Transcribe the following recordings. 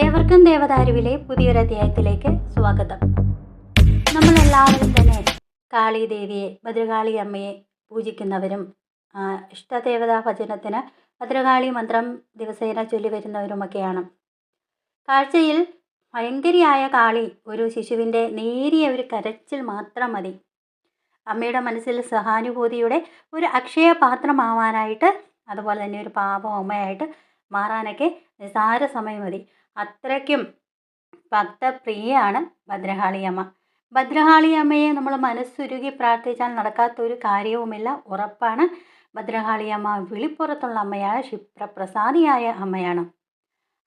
ഏവർക്കും ദേവദാരുവിലെ പുതിയൊരു അധ്യായത്തിലേക്ക് സ്വാഗതം. നമ്മളെല്ലാവരും തന്നെ കാളി ദേവിയെ ഭദ്രകാളി അമ്മയെ പൂജിക്കുന്നവരും ഇഷ്ടദേവതാ ഭജനത്തിന് ഭദ്രകാളി മന്ത്രം ദിവസേന ചൊല്ലി വരുന്നവരുമൊക്കെയാണ്. കാഴ്ചയിൽ ഭയങ്കരിയായ കാളി ഒരു ശിശുവിന്റെ നേരിയ ഒരു കരച്ചിൽ മാത്രം മതി. അമ്മയുടെ മനസ്സിൽ സഹാനുഭൂതിയുടെ ഒരു അക്ഷയ പാത്രമാവാനായിട്ട് അതുപോലെ തന്നെ ഒരു പാപ അമ്മയായിട്ട് മാറാനൊക്കെ നിസാര സമയം മതി. അത്രയ്ക്കും ഭക്തപ്രിയയാണ് ഭദ്രകാളിയമ്മ. ഭദ്രകാളിയമ്മയെ നമ്മൾ മനസ്സുരുകി പ്രാർത്ഥിച്ചാൽ നടക്കാത്ത ഒരു കാര്യവുമില്ല ഉറപ്പാണ്. ഭദ്രകാളിയമ്മ വിളിപ്പുറത്തുള്ള അമ്മയാണ് ക്ഷിപ്രപ്രസാദിയായ അമ്മയാണ്.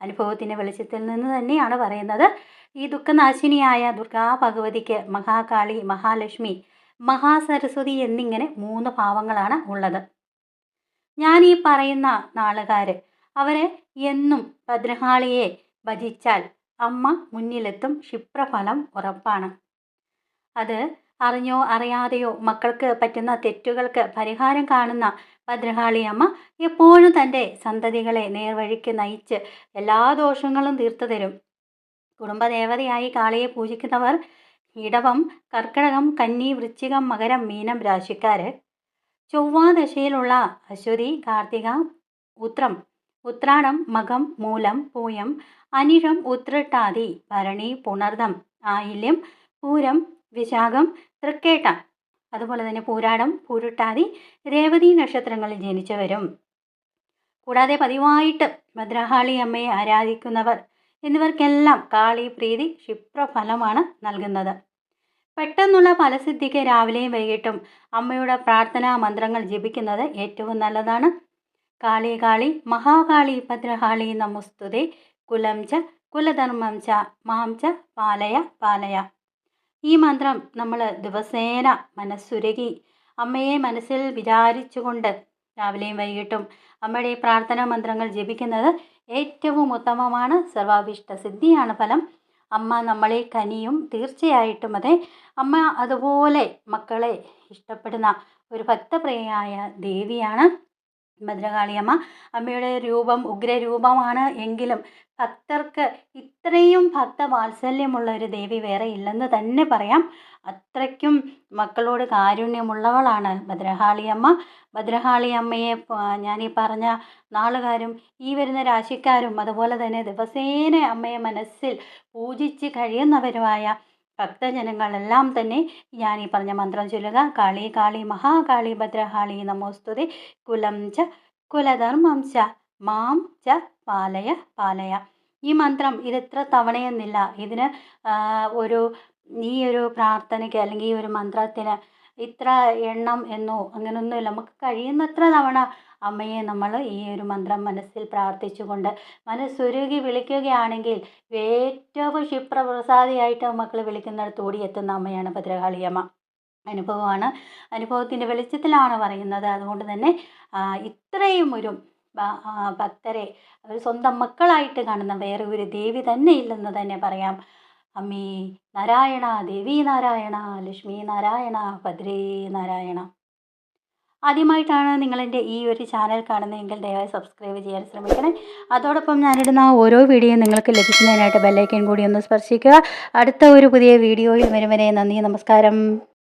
അനുഭവത്തിന്റെ വെളിച്ചത്തിൽ നിന്ന് തന്നെയാണ് പറയുന്നത്. ഈ ദുഃഖനാശിനിയായ ദുർഗാ ഭഗവതിക്ക് മഹാകാളി മഹാലക്ഷ്മി മഹാസരസ്വതി എന്നിങ്ങനെ മൂന്ന് ഭാവങ്ങളാണ് ഉള്ളത്. ഞാൻ ഈ പറയുന്ന നാളുകാർ അവരെ എന്നും ഭദ്രകാളിയെ ഭജിച്ചാൽ അമ്മ മുന്നിലെത്തും ക്ഷിപ്രഫലം ഉറപ്പാണ്. അത് അറിഞ്ഞോ അറിയാതെയോ മക്കൾക്ക് പറ്റുന്ന തെറ്റുകൾക്ക് പരിഹാരം കാണുന്ന ഭദ്രകാളിയമ്മ എപ്പോഴും തന്റെ സന്തതികളെ നേർവഴിക്ക് നയിച്ച് എല്ലാ ദോഷങ്ങളും തീർത്തു തരും. കുടുംബദേവതയായി കാളിയെ പൂജിക്കുന്നവർ ഇടവം കർക്കിടകം കന്നി വൃശ്ചികം മകരം മീനം രാശിക്കാർ ചൊവ്വാദശയിലുള്ള അശ്വതി കാർത്തിക ഉത്രം ഉത്രാടം മകം മൂലം പൂയം അനിഴം ഉത്രട്ടാതി ഭരണി പുണർദം ആയില്യം പൂരം വിശാഖം തൃക്കേട്ട. അതുപോലെ തന്നെ പൂരാടം പൂരുട്ടാതി രേവതി നക്ഷത്രങ്ങളിൽ ജനിച്ചവരും. കൂടാതെ പതിവായിട്ട് ഭദ്രകാളി അമ്മയെ ആരാധിക്കുന്നവർ എന്നിവർക്കെല്ലാം കാളി പ്രീതി ക്ഷിപ്രഫലമാണ് നൽകുന്നത്. പെട്ടെന്നുള്ള ഫലസിദ്ധിക്ക് രാവിലെയും വൈകിട്ടും അമ്മയുടെ പ്രാർത്ഥനാ മന്ത്രങ്ങൾ ജപിക്കുന്നത് ഏറ്റവും നല്ലതാണ്. കാളി കാളി മഹാകാളി ഭദ്രകാളി നമസ്തുതേ. കുലം ച കുലധർമ്മം ച മാം ച പാലയ പാലയ. ഈ മന്ത്രം നമ്മൾ ദിവസേന മനസ്സുരുകി അമ്മയെ മനസ്സിൽ വിചാരിച്ചുകൊണ്ട് രാവിലെയും വൈകിട്ടും അമ്മയുടെ പ്രാർത്ഥനാ മന്ത്രങ്ങൾ ജപിക്കുന്നത് ഏറ്റവും ഉത്തമമാണ്. സർവാഭിഷ്ട സിദ്ധിയാണ് ഫലം. അമ്മ നമ്മളെ കനിയും തീർച്ചയായിട്ടും അതെ. അമ്മ അതുപോലെ മക്കളെ ഇഷ്ടപ്പെടുന്ന ഒരു ഭക്തപ്രിയയായ ദേവിയാണ് ഭദ്രകാളിയമ്മ അമ്മയുടെ രൂപം ഉഗ്രരൂപമാണ് എങ്കിലും ഭക്തർക്ക് ഇത്രയും ഭക്തവാത്സല്യമുള്ള ഒരു ദേവി വേറെ ഇല്ലെന്ന് തന്നെ പറയാം. അത്രയ്ക്കും മക്കളോട് കാരുണ്യമുള്ളവളാണ് ഭദ്രകാളിയമ്മ. ഭദ്രകാളിയമ്മയെ ഞാൻ ഈ പറഞ്ഞ നാളുകാരും ഈ വരുന്ന രാശിക്കാരും അതുപോലെ തന്നെ ദിവസേന അമ്മയെ മനസ്സിൽ പൂജിച്ച് കഴിയുന്നവരുമായ ഭക്തജനങ്ങളെല്ലാം തന്നെ ഞാൻ ഈ പറഞ്ഞ മന്ത്രം ചൊല്ലുക. കാളി കാളി മഹാകാളി ഭദ്രകാളി നമോസ്തുതി കുലം ച കുലധർമ്മം ച മാം ച പാലയ പാലയ. ഈ മന്ത്രം ഇത് എത്ര തവണയെന്നില്ല. ഇതിന് ഒരു ഈ ഒരു പ്രാർത്ഥനയ്ക്ക് അല്ലെങ്കിൽ ഈ ഒരു മന്ത്രത്തിന് ഇത്ര എണ്ണം എന്നോ അങ്ങനെയൊന്നുമില്ല നമുക്ക് കഴിയുന്നത്ര തവണ അമ്മയെ നമ്മൾ ഈ ഒരു മന്ത്രം മനസ്സിൽ പ്രാർത്ഥിച്ചുകൊണ്ട് മനസ്സുരുകി വിളിക്കുകയാണെങ്കിൽ ഏറ്റവും ക്ഷിപ്രപ്രസാദിയായിട്ട് മക്കൾ വിളിക്കുന്നിടത്ത് ഓടിയെത്തുന്ന അമ്മയാണ് ഭദ്രകാളിയമ്മ. അനുഭവമാണ്. അനുഭവത്തിന്റെ വെളിച്ചത്തിലാണ് പറയുന്നത്. അതുകൊണ്ട് തന്നെ ഇത്രയും ഒരു ഭക്തരെ അവർ സ്വന്തം മക്കളായിട്ട് കാണുന്ന വേറെ ഒരു ദേവി തന്നെ ഇല്ലെന്ന് തന്നെ പറയാം. അമ്മേ നാരായണ ദേവി നാരായണ ലക്ഷ്മി നാരായണ ഭദ്രേ നാരായണ. ആദ്യമായിട്ടാണ് നിങ്ങളെന്റെ ഈ ഒരു ചാനൽ കാണുന്നതെങ്കിൽ ദയവായി സബ്സ്ക്രൈബ് ചെയ്യാൻ ശ്രമിക്കണം. അതോടൊപ്പം ഞാനിടുന്ന ഓരോ വീഡിയോയും നിങ്ങൾക്ക് ലഭിക്കുന്നതിനായിട്ട് ബെല്ലൈക്കൻ കൂടി ഒന്ന് സ്പർശിക്കുക. അടുത്ത ഒരു പുതിയ വീഡിയോയിൽ വരും വരെ നന്ദി നമസ്കാരം.